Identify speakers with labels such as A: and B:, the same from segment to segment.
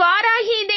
A: இவ்வாறாகி இதை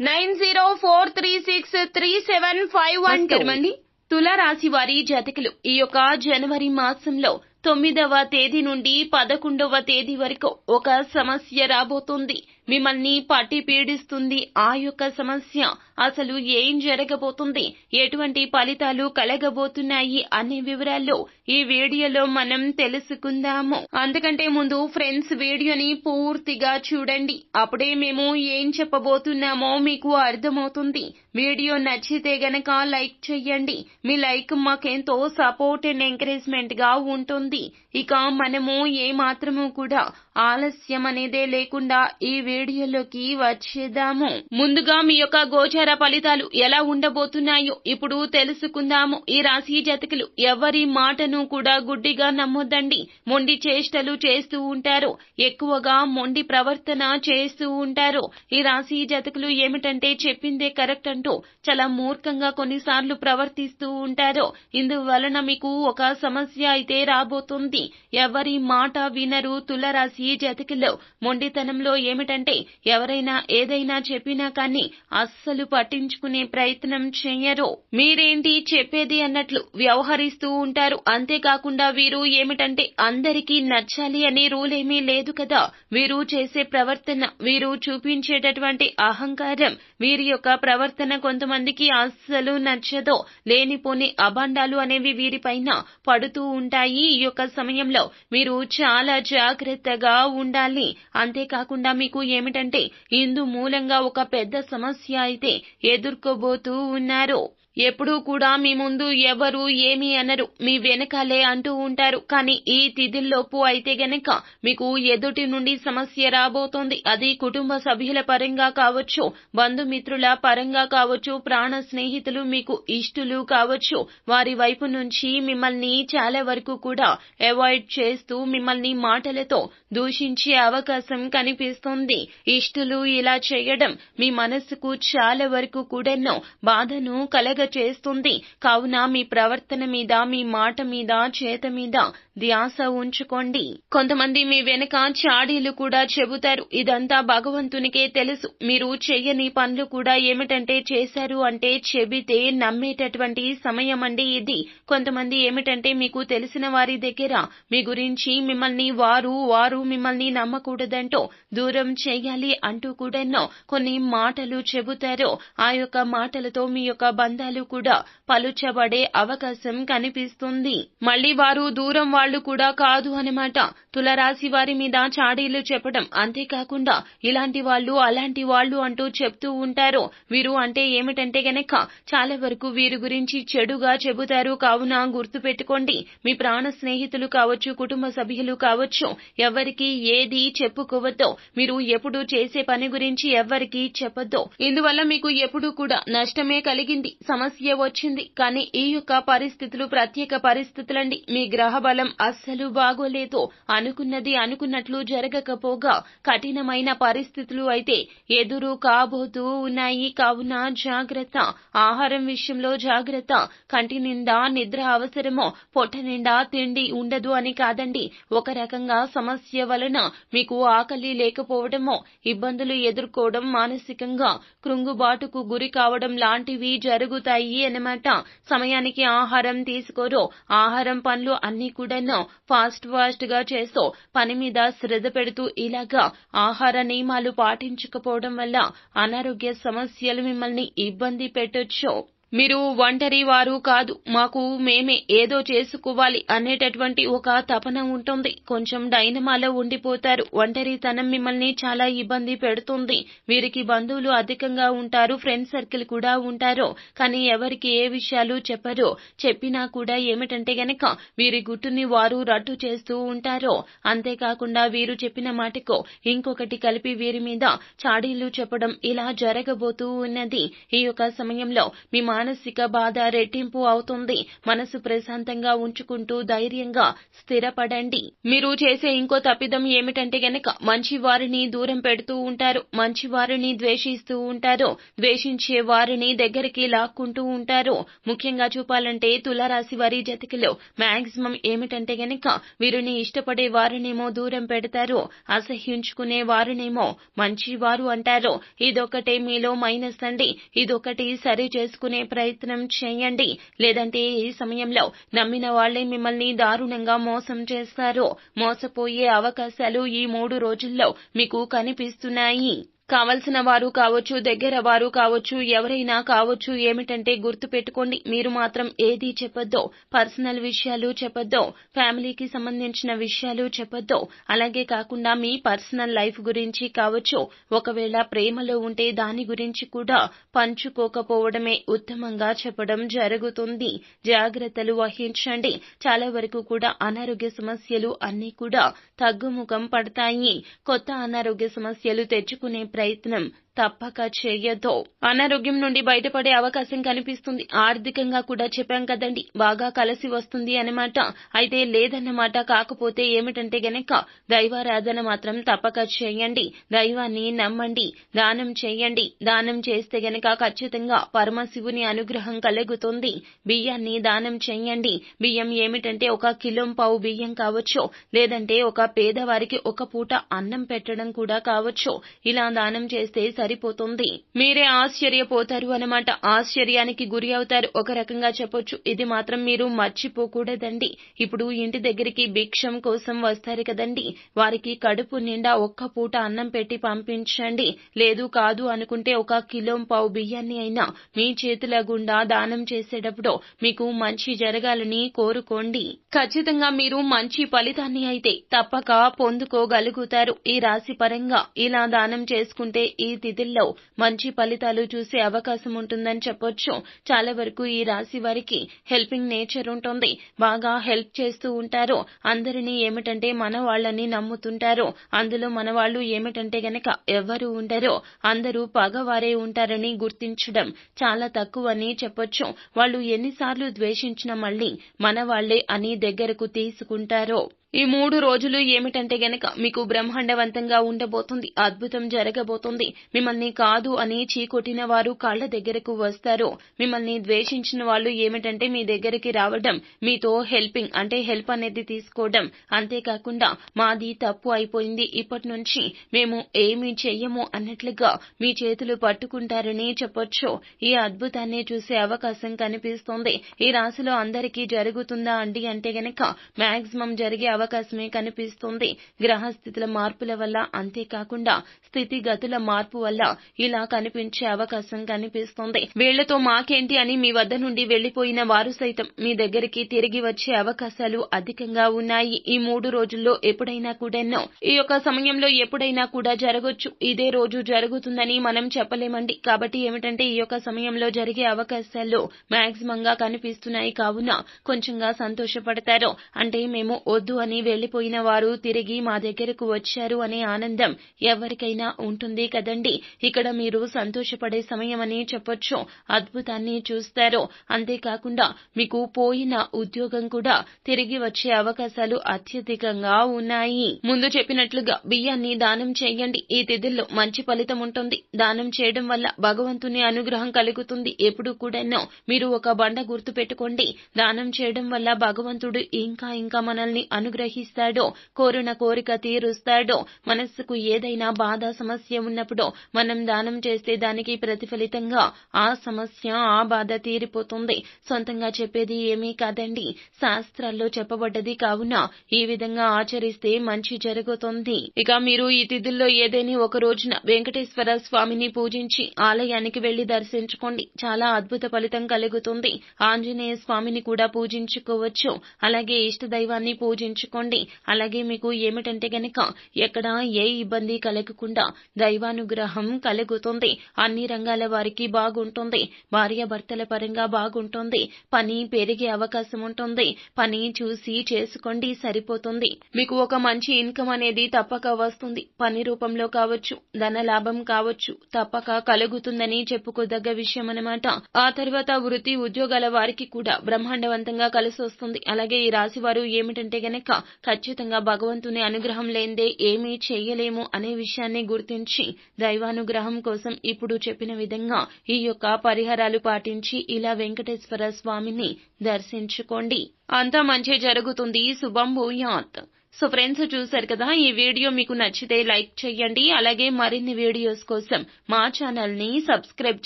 A: nine zero four three six three seven five one అండి తులారాశి వారి జాతకులు ఈ యొక్క జనవరి మాసంలో తొమ్మిదవ తేదీ నుండి పదకొండవ తేదీ వరకు ఒక సమస్య రాబోతుంది. మిమ్మల్ని పట్టి పీడిస్తుంది. ఆ యొక్క సమస్య అసలు ఏం జరగబోతుంది? ఎటువంటి ఫలితాలు కలగబోతున్నాయి అనే వివరాల్లో ఈ వీడియోలో మనం తెలుసుకుందాము. అందుకంటే ముందు ఫ్రెండ్స్ వీడియోని పూర్తిగా చూడండి. అప్పుడే మేము ఏం చెప్పబోతున్నామో మీకు అర్థమవుతుంది. వీడియో నచ్చితే గనక లైక్ చెయ్యండి మీ లైక్ మాకెంతో సపోర్ట్ అండ్ ఎంకరేజ్మెంట్గా ఉంటుంది. ఇక మనము ఏ మాత్రము కూడా ఆలస్యం అనేదే లేకుండా ఈ వీడియోలోకి వచ్చేద్దాము. ముందుగా మీ యొక్క గోచార ఫలితాలు ఎలా ఉండబోతున్నాయో ఇప్పుడు తెలుసుకుందాము. ఈ రాశి జతకులు ఎవరి మాటను కూడా గుడ్డిగా నమ్మొద్దండి. మొండి చేష్టలు చేస్తూ ఉంటారు. ఎక్కువగా మొండి ప్రవర్తన చేస్తూ ఉంటారు. ఈ రాశి జతకులు ఏమిటంటే చెప్పిందే కరెక్ట్ అంటూ చాలా మూర్ఖంగా కొన్నిసార్లు ప్రవర్తిస్తూ ఉంటారు. ఇందువలన మీకు ఒక సమస్య అయితే రాబోతుంది. ఎవరి మాట వినరు తులరాశి జతికిలో. మొండితనంలో ఏమిటంటే ఎవరైనా ఏదైనా చెప్పినా కానీ అస్సలు పట్టించుకునే ప్రయత్నం చేయరు మీరేంటి చెప్పేది అన్నట్లు వ్యవహరిస్తూ ఉంటారు. అంతేకాకుండా వీరు ఏమిటంటే అందరికీ నచ్చాలి అనే రూల్ ఏమీ లేదు కదా. వీరు చేసే ప్రవర్తన వీరు చూపించేటటువంటి అహంకారం వీరి యొక్క ప్రవర్తన కొంతమందికి అస్సలు నచ్చదో. లేనిపోని అభండాలు అనేవి వీరిపైన పడుతూ ఉంటాయి. ఈ యొక్క సమయంలో మీరు చాలా జాగ్రత్తగా ఉండాలి. అంతేకాకుండా మీకు ఏమిటంటే ఇందు మూలంగా ఒక పెద్ద సమస్య అయితే ఎదుర్కోబోతూ ఉన్నారు. ఎప్పుడూ కూడా మీ ముందు ఎవరు ఏమీ అనరు. మీ వెనకాలే అంటూ ఉంటారు. కానీ ఈ తిథిల్లోపు అయితే గనక మీకు ఎదుటి నుండి సమస్య రాబోతోంది. అది కుటుంబ సభ్యుల పరంగా కావచ్చు బంధుమిత్రుల పరంగా కావచ్చు ప్రాణ స్నేహితులు మీకు ఇష్టులు కావచ్చు. వారి వైపు నుంచి మిమ్మల్ని చాలా వరకు కూడా అవాయిడ్ చేస్తూ మిమ్మల్ని మాటలతో దూషించే అవకాశం కనిపిస్తుంది. ఇష్టులు ఇలా చేయడం మీ మనసుకు చాలా వరకు కూడాను బాధను కలగ చేస్తుంది. కావున మీ ప్రవర్తన మీద మీ మాట మీద చేత మీద ధ్యాస ఉంచుకోండి. కొంతమంది మీ వెనక చాడీలు కూడా చెబుతారు. ఇదంతా భగవంతునికే తెలుసు. మీరు చెయ్యని పనులు కూడా ఏమిటంటే చేశారు అంటే చెబితే నమ్మేటటువంటి సమయం అండి ఇది. కొంతమంది ఏమిటంటే మీకు తెలిసిన వారి దగ్గర మీ గురించి మిమ్మల్ని వారు వారు మిమ్మల్ని నమ్మకూడదంటూ దూరం చేయాలి అంటూ కూడానో కొన్ని మాటలు చెబుతారు. ఆ యొక్క మాటలతో మీ యొక్క బంధాలు కూడా పలుచబడే అవకాశం కనిపిస్తుంది. మళ్ళీ వారు దూరం వాళ్ళు కూడా కాదు అనమాట తులరాశి వారి మీద చాడీలు చెప్పడం అంతేకాకుండా ఇలాంటి వాళ్ళు అలాంటి వాళ్ళు అంటూ చెప్తూ ఉంటారు. వీరు అంటే ఏమిటంటే గనక చాలా వరకు వీరి గురించి చెడుగా చెబుతారు. కావున గుర్తు పెట్టుకోండి మీ ప్రాణ స్నేహితులు కావచ్చు కుటుంబ సభ్యులు కావచ్చు ఎవరికి ఏది చెప్పుకోవద్దో మీరు ఎప్పుడు చేసే పని గురించి ఎవరికి చెప్పొద్దు. ఇందువల్ల మీకు ఎప్పుడు కూడా నష్టమే కలిగింది. సమస్య వచ్చింది. కానీ ఈ యొక్క పరిస్థితులు ప్రత్యేక పరిస్థితులండి. మీ గ్రహ బలం అస్సలు బాగోలేదు. అనుకున్నది అనుకున్నట్లు జరగకపోగా కఠినమైన పరిస్థితులు అయితే ఎదురు కాబోతూ ఉన్నాయి. కావున జాగ్రత్త. ఆహారం విషయంలో జాగ్రత్త. కంటి నిండా నిద్ర అవసరమో పొట్ట నిండా తిండి ఉండదు అని కాదండి. ఒక రకంగా సమస్య వలన మీకు ఆకలి లేకపోవడమో ఇబ్బందులు ఎదుర్కోవడం మానసికంగా కృంగుబాటుకు గురి కావడం లాంటివి జరుగుతాయి. అన్నమాట. సమయానికి ఆహారం తీసుకోరో. ఆహారం పనులు అన్ని కూడాను ఫాస్ట్ ఫాస్ట్గా చేస్తూ పని మీద శ్రద్ధ పెడుతూ ఇలాగా ఆహార నియమాలు పాటించకపోవడం వల్ల అనారోగ్య సమస్యలు మిమ్మల్ని ఇబ్బంది పెట్టొచ్చు. మీరు ఒంటరి వారు కాదు మాకు మేమే ఏదో చేసుకోవాలి అనేటటువంటి ఒక తపన ఉంటుంది. కొంచెం డైనమాలో ఉండిపోతారు. ఒంటరితనం మిమ్మల్ని చాలా ఇబ్బంది పెడుతుంది. వీరికి బంధువులు అధికంగా ఉంటారు ఫ్రెండ్ సర్కిల్ కూడా ఉంటారు. కానీ ఎవరికి ఏ విషయాలు చెప్పరు చెప్పినా కూడా ఏమిటంటే గనక వీరి గుట్టుని వారు రట్టు చేస్తూ ఉంటారు. అంతేకాకుండా వీరు చెప్పిన మాటకు ఇంకొకటి కలిపి వీరి మీద చాడీలు చెప్పడం ఇలా జరగబోతూ ఉన్నది. ఈ యొక్క సమయంలో మీ మానసిక బాధ రెట్టింపు అవుతుంది. మనసు ప్రశాంతంగా ఉంచుకుంటూ ధైర్యంగా స్థిరపడండి. మీరు చేసే ఇంకో తప్పిదం ఏమిటంటే గనక మంచి వారిని దూరం పెడుతూ ఉంటారు. మంచి వారిని ద్వేషిస్తూ ఉంటారు. ద్వేషించే వారిని దగ్గరికి లాక్కుంటూ ఉంటారు. ముఖ్యంగా చూపాలంటే తులారాశి వారి జతకిలో మాక్సిమం ఏమిటంటే గనక వీరిని ఇష్టపడే వారినేమో దూరం పెడతారు. అసహ్యించుకునే వారినేమో మంచి వారు అంటారు. ఇదొకటే మీలో మైనస్ అండి. ఇదొకటి సరి చేసుకునే ప్రయత్నం చేయండి. లేదంటే ఈ సమయంలో నమ్మిన వాళ్ళే మిమ్మల్ని దారుణంగా మోసం చేస్తారు. మోసపోయే అవకాశాలు ఈ మూడు రోజుల్లో మీకు కనిపిస్తున్నాయి. కావలసిన వారు కావచ్చు దగ్గర వారు కావచ్చు ఎవరైనా కావచ్చు ఏమిటంటే గుర్తు పెట్టుకోండి మీరు మాత్రం ఏది చెప్పొద్దో పర్సనల్ విషయాలు చెప్పొద్దో ఫ్యామిలీకి సంబంధించిన విషయాలు చెప్పొద్దో అలాగే కాకుండా మీ పర్సనల్ లైఫ్ గురించి కావచ్చు ఒకవేళ ప్రేమలో ఉంటే దాని గురించి కూడా పంచుకోకపోవడమే ఉత్తమంగా చెప్పడం జరుగుతుంది. జాగ్రత్తలు వహించండి. చాలా వరకు కూడా అనారోగ్య సమస్యలు అన్నీ కూడా తగ్గుముఖం పడతాయి. కొత్త అనారోగ్య సమస్యలు తెచ్చుకునే ప్రయత్నం తప్పక చేయొద్దు. అనారోగ్యం నుండి బయటపడే అవకాశం కనిపిస్తుంది. ఆర్థికంగా కూడా చెప్పాం కదండి బాగా కలిసి వస్తుంది అన్నమాట. అయితే లేదన్నమాట కాకపోతే ఏమిటంటే గనక దైవారాధన మాత్రం తప్పక చేయండి. దైవాన్ని నమ్మండి దానం చేయండి. దానం చేస్తే గనక ఖచ్చితంగా పరమశివుని అనుగ్రహం కలుగుతుంది. బియ్యాన్ని దానం చేయండి. బియ్యం ఏమిటంటే ఒక కిలో పావు బియ్యం కావచ్చు లేదంటే ఒక పేదవారికి ఒక పూట అన్నం పెట్టడం కూడా కావచ్చు. ఇలా దానం చేస్తే మారిపోతుంది. మీరే ఆశ్చర్యపోతారు అన్నమాట. ఆశ్చర్యానికి గురి అవుతారు. ఒక రకంగా చెప్పొచ్చు. ఇది మాత్రం మీరు మర్చిపోకూడదండి. ఇప్పుడు ఇంటి దగ్గరికి భిక్షం కోసం వస్తారు కదండి. వారికి కడుపు నిండా ఒక్క పూట అన్నం పెట్టి పంపించండి. లేదు కాదు అనుకుంటే ఒక కిలో పావు బియ్యాన్ని అయినా మీ చేతుల గుండా దానం చేసేటప్పుడు మీకు మంచి జరగాలని కోరుకోండి. ఖచ్చితంగా మీరు మంచి ఫలితాన్ని అయితే తప్పక పొందుకోగలుగుతారు. ఈ రాశి పరంగా ఇలా దానం చేసుకుంటే ఈ రోజుల్లో మంచి ఫలితాలు చూసే అవకాశం ఉంటుందని చెప్పొచ్చు. చాలా వరకు ఈ రాశి వారికి హెల్పింగ్ నేచర్ ఉంటుంది. బాగా హెల్ప్ చేస్తూ ఉంటారు. అందరినీ ఏమిటంటే మన వాళ్ళని నమ్ముతుంటారు. అందులో మన వాళ్ళు ఏమిటంటే గనక ఎవరు ఉండరు అందరూ పగవారే ఉంటారని గుర్తించడం చాలా తక్కువని చెప్పొచ్చు. వాళ్ళు ఎన్నిసార్లు ద్వేషించినా మళ్ళీ మన వాళ్ళే అని దగ్గరకు తీసుకుంటారో. ఈ మూడు రోజులు ఏమిటంటే గనక మీకు బ్రహ్మాండవంతంగా ఉండబోతుంది అద్భుతం జరగబోతుంది. మిమ్మల్ని కాదు అని చీకొట్టిన వారు కాళ్ళ దగ్గరకు వస్తారు. మిమ్మల్ని ద్వేషించిన వాళ్ళు ఏమిటంటే మీ దగ్గరికి రావడం మీతో హెల్పింగ్ అంటే హెల్ప్ అనేది తీసుకోవడం. అంతేకాకుండా మాది తప్పు అయిపోయింది. ఇప్పటి నుంచి మేము ఏమీ చెయ్యము అన్నట్లుగా మీ చేతులు పట్టుకుంటారని చెప్పొచ్చు. ఈ అద్భుతాన్ని చూసే అవకాశం కనిపిస్తోంది. ఈ రాశిలో అందరికీ జరుగుతుందా అండి అంటే గనక మాక్సిమం జరిగే అవకాశమే కనిపిస్తుంది. గ్రహస్థితుల మార్పుల వల్ల అంతేకాకుండా స్థితిగతుల మార్పు వల్ల ఇలా కనిపించే అవకాశం కనిపిస్తుంది. వీళ్ళతో మాకేంటి అని మీ వద్ద నుండి వెళ్ళిపోయిన వారు సైతం మీ దగ్గరికి తిరిగి వచ్చే అవకాశాలు అధికంగా ఉన్నాయి. ఈ మూడు రోజుల్లో ఎప్పుడైనా కూడానో ఈ యొక్క సమయంలో ఎప్పుడైనా కూడా జరగొచ్చు. ఇదే రోజు జరుగుతుందని మనం చెప్పలేమండి. కాబట్టి ఏమిటంటే ఈ యొక్క సమయంలో జరిగే అవకాశాలు మాక్సిమంగా కనిపిస్తున్నాయి. కావున కొంచెంగా సంతోషపడతారు. అంటే మేము వద్దు అని వెళ్ళిపోయిన వారు తిరిగి మా దగ్గరకు వచ్చారు అనే ఆనందం ఎవరికైనా ఉంటుంది కదండి. ఇక్కడ మీరు సంతోషపడే సమయం అని చెప్పొచ్చు. అద్భుతాన్ని చూస్తారు. అంతేకాకుండా మీకు పోయిన ఉద్యోగం కూడా తిరిగి వచ్చే అవకాశాలు అత్యధికంగా ఉన్నాయి. ముందు చెప్పినట్లుగా బియ్యాన్ని దానం చేయండి. ఈ తిథుల్లో మంచి ఫలితం ఉంటుంది. దానం చేయడం వల్ల భగవంతుని అనుగ్రహం కలుగుతుంది. ఎప్పుడు కూడానో మీరు ఒక బండ గుర్తు పెట్టుకోండి. దానం చేయడం వల్ల భగవంతుడు ఇంకా ఇంకా మనల్ని అనుగ్రహం అనుగ్రహిస్తాడో కోరిన కోరిక తీరుస్తాడో మనస్సుకు ఏదైనా బాధ సమస్య ఉన్నప్పుడు మనం దానం చేస్తే దానికి ప్రతిఫలితంగా ఆ సమస్య ఆ బాధ తీరిపోతుంది. సొంతంగా చెప్పేది ఏమీ కాదండి. శాస్త్రాల్లో చెప్పబడ్డది కావున ఈ విధంగా ఆచరిస్తే మంచి జరుగుతుంది. ఇక మీరు ఈ తిథుల్లో ఏదేని ఒక రోజున వెంకటేశ్వర స్వామిని పూజించి ఆలయానికి వెళ్ళి దర్శించుకోండి. చాలా అద్భుత ఫలితం కలుగుతుంది. ఆంజనేయ స్వామిని కూడా పూజించుకోవచ్చు. అలాగే ఇష్ట దైవాన్ని పూజించు పూజించుకోండి అలాగే మీకు ఏమిటంటే గనక ఎక్కడ ఏ ఇబ్బంది కలగకుండా దైవానుగ్రహం కలుగుతుంది. అన్ని రంగాల వారికి బాగుంటుంది. భార్యాభర్తల పరంగా బాగుంటుంది. పని పెరిగే అవకాశం ఉంటుంది. పని చూసి చేసుకోండి సరిపోతుంది. మీకు ఒక మంచి ఇన్కమ్ అనేది తప్పక వస్తుంది. పని రూపంలో కావచ్చు ధన లాభం కావచ్చు తప్పక కలుగుతుందని చెప్పుకోదగ్గ విషయం అన్నమాట. ఆ తర్వాత వృత్తి ఉద్యోగాల వారికి కూడా బ్రహ్మాండవంతంగా కలిసి వస్తుంది. అలాగే ఈ రాశి వారు ఏమిటంటే గనక ఖచ్చితంగా భగవంతుని అనుగ్రహం లేందే ఏమీ చేయలేము అనే విషయాన్ని గుర్తించి దైవానుగ్రహం కోసం ఇప్పుడు చెప్పిన విధంగా ఈ యొక్క పరిహారాలు పాటించి ఇలా వెంకటేశ్వర స్వామిని దర్శించుకోండి. అంతా మంచి జరుగుతుంది. శుభం భూయాత్. సో ఫ్రెండ్స్ చూశారు కదా ఈ వీడియో మీకు నచ్చితే లైక్ చేయండి. అలాగే మరిన్ని వీడియోస్ కోసం మా ఛానల్ని సబ్స్క్రైబ్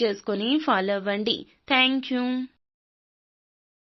A: చేసుకుని ఫాలో అవ్వండి. Thank you